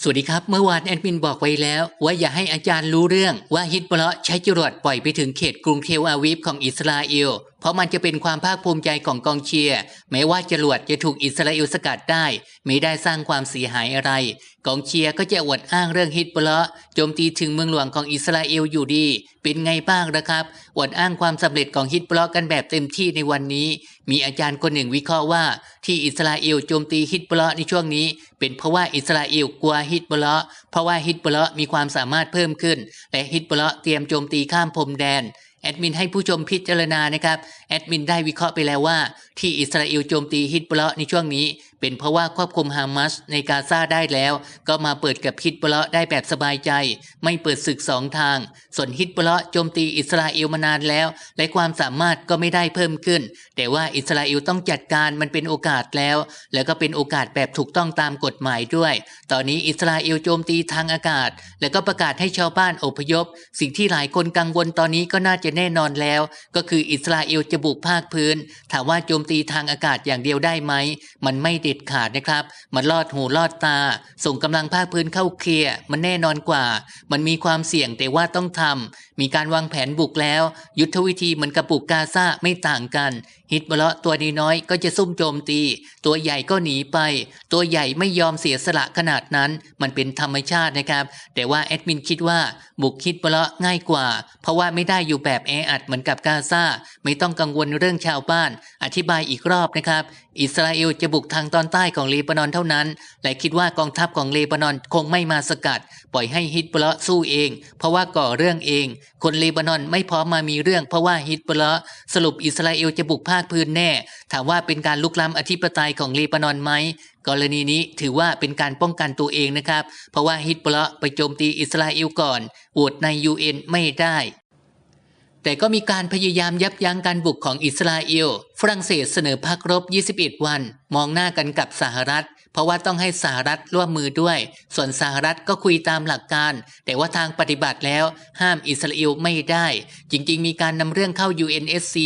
สวัสดีครับ เมื่อวานแอดมินบอกไว้แล้ว ว่าอย่าให้อาจารย์รู้เรื่องว่าฮิตบลาะใช้จรวดปล่อยไปถึงเขตกรุงเทลอาวีฟของอิสราเอล เพราะมันจะเป็นความภาคภูมิใจของกองเชียร์แม้ว่าจรวดจะถูกอิสราเอลสกัดได้ ไม่ได้สร้างความเสียหายอะไร กองเชียร์ก็จะอวดอ้างเรื่องฮิตบละโจมตีถึงเมืองหลวงของอิสราเอลอยู่ดี เป็นไงบ้างนะครับอวดอ้างความสำเร็จของฮิตบละกันแบบเต็มที่ในวันนี้ มีอาจารย์คนหนึ่งวิเคราะห์ว่า ที่อิสราเอลโจมตีฮิตบละในช่วงนี้ เป็นเพราะว่าอิสราเอลกลัวฮิตบละเพราะว่าฮิตบละมีความสามารถเพิ่มขึ้น และฮิตบละเตรียมโจมตีข้ามพรมแดน แอดมินให้ผู้ชมพิจารณานะครับ แอดมินได้วิเคราะห์ไปแล้วว่า ที่อิสราเอลโจมตีฮิตบลาะในช่วงนี้ เป็นเพราะว่าควบคุมฮามาสในกาซาได้แล้ว ก็มาเปิดกับฮิตบลาะได้แบบสบายใจ ไม่เปิดศึกสองทาง ส่วนฮิตบลาะโจมตีอิสราเอลมานานแล้ว และความสามารถก็ไม่ได้เพิ่มขึ้น แต่ว่าอิสราเอลต้องจัดการมันเป็นโอกาสแล้ว แล้วก็เป็นโอกาสแบบถูกต้องตามกฎหมายด้วย ตอนนี้อิสราเอลโจมตีทางอากาศ แล้วก็ประกาศให้ชาวบ้านอพยพ สิ่งที่หลายคนกังวลตอนนี้ก็น่าจะแน่นอนแล้ว ก็คืออิสราเอลจะบุกภาคพื้น ถามว่าโจมตีทางอากาศอย่างเดียวได้ไหม มันไม่เด็ดขาดนะครับ มันลอดหูลอดตา ส่งกำลังภาคพื้นเข้าเคลียร์มันแน่นอนกว่า มันมีความเสี่ยงแต่ว่าต้องทำมีการวางแผนบุกแล้ว ยุทธวิธีเหมือนกับบุกกาซาไม่ต่างกัน ฮิตบละตัวน้อยก็จะซุ่มโจมตี ตัวใหญ่ก็หนีไป ตัวใหญ่ไม่ยอมเสียสละขนาดนั้น มันเป็นธรรมชาตินะครับ แต่ว่าแอดมินคิดว่าบุกฮิตบละง่ายกว่า เพราะว่าไม่ได้อยู่แบบแออัดเหมือนกับกาซาไม่ต้องกังวลเรื่องชาวบ้าน อธิบายอีกรอบนะครับ อิสราเอลจะบุกทางตอนใต้ของเลบานอนเท่านั้น และคิดว่ากองทัพของเลบานอนคงไม่มาสกัด ปล่อยให้ฮิตบละสู้เอง เพราะว่าก่อเรื่องเอง คนเลบานอนไม่พร้อมมามีเรื่อง เพราะว่าฮิตบละสรุปอิสราเอลจะบุกภาคพื้นแน่ ถามว่าเป็นการลุกล้ำอธิปไตยของเลบานอนไหมกรณีนี้ถือว่าเป็นการป้องกันตัวเองนะครับ เพราะว่าฮิตบละไปโจมตีอิสราเอลก่อนโหวตใน UN ไม่ได้แต่ก็มีการพยายามยับยั้งการบุกของอิสราเอลฝรั่งเศสเสนอพักรบ 21 วัน มองหน้ากันกับสหรัฐ เพราะว่าต้องให้สหรัฐร่วมมือด้วย ส่วนสหรัฐก็คุยตามหลักการ แต่ว่าทางปฏิบัติแล้วห้ามอิสราเอลไม่ได้ จริงๆ มีการนำเรื่องเข้า UNSC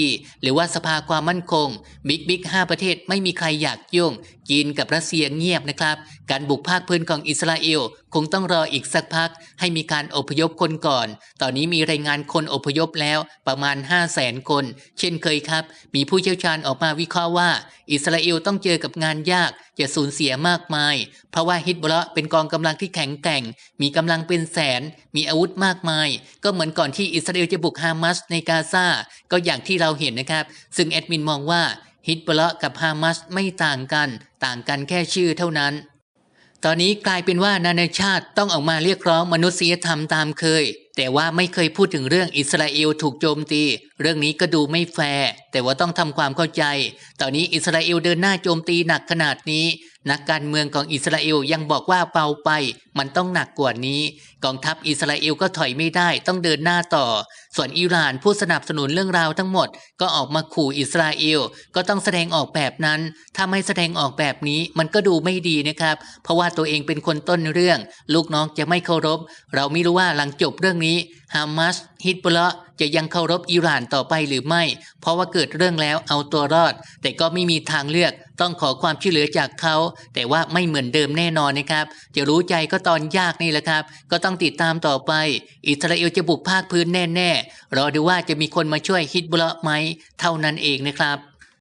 หรือว่าสภาความมั่นคง บิ๊กบิ๊กห้าประเทศไม่มีใครอยากยุ่งจีนกับรัสเซียเงียบนะครับ การบุกภาคพื้นของอิสราเอล คงต้องรออีกสักพัก ให้มีการอพยพคนก่อน ตอนนี้มีรายงานคนอพยพแล้วประมาณ 5 0 0แสนคน เช่นเคยครับ มีผู้เชี่ยวชาญออกมาวิเคราะห์ว่า อิสราเอลต้องเจอกับงานยากจะสูญเสียมากมาย เพราะว่าฮิตบละเป็นกองกำลังที่แข็งแกร่ง มีกำลังเป็นแสน มีอาวุธมากมาย ก็เหมือนก่อนที่อิสราเอลจะบุกฮามาสในกาซาก็อย่างที่เราเห็นนะครับ ซึ่งแอดมินมองว่าฮิตบละกับฮามาสไม่ต่างกัน ต่างกันแค่ชื่อเท่านั้น ตอนนี้กลายเป็นว่านานาชาติต้องออกมาเรียกร้องมนุษยธรรมตามเคย แต่ว่าไม่เคยพูดถึงเรื่องอิสราเอลถูกโจมตี เรื่องนี้ก็ดูไม่แฟร์แต่ว่าต้องทำความเข้าใจ ตอนนี้อิสราเอลเดินหน้าโจมตีหนักขนาดนี้ นักการเมืองของอิสราเอลยังบอกว่าเบาไป มันต้องหนักกว่านี้ กองทัพอิสราเอลก็ถอยไม่ได้ ต้องเดินหน้าต่อ ส่วนอิหร่านผู้สนับสนุนเรื่องราวทั้งหมด ก็ออกมาขู่อิสราเอลก็ต้องแสดงออกแบบนั้น ถ้าไม่แสดงออกแบบนี้มันก็ดูไม่ดีนะครับ เพราะว่าตัวเองเป็นคนต้นเรื่อง ลูกน้องจะไม่เคารพ เราไม่รู้ว่าหลังจบเรื่องนี้ฮามาสฮิตบละจะยังเคารพอิหร่านต่อไปหรือไม่ เพราะว่าเกิดเรื่องแล้วเอาตัวรอด แต่ก็ไม่มีทางเลือกต้องขอความช่วยเหลือจากเขา แต่ว่าไม่เหมือนเดิมแน่นอนนะครับ จะรู้ใจก็ตอนยากนี่แหละครับ ก็ต้องติดตามต่อไป อิสราเอลจะบุกภาคพื้นแน่ๆรอดูว่าจะมีคนมาช่วยฮิตบละไหมเท่านั้นเองนะครับ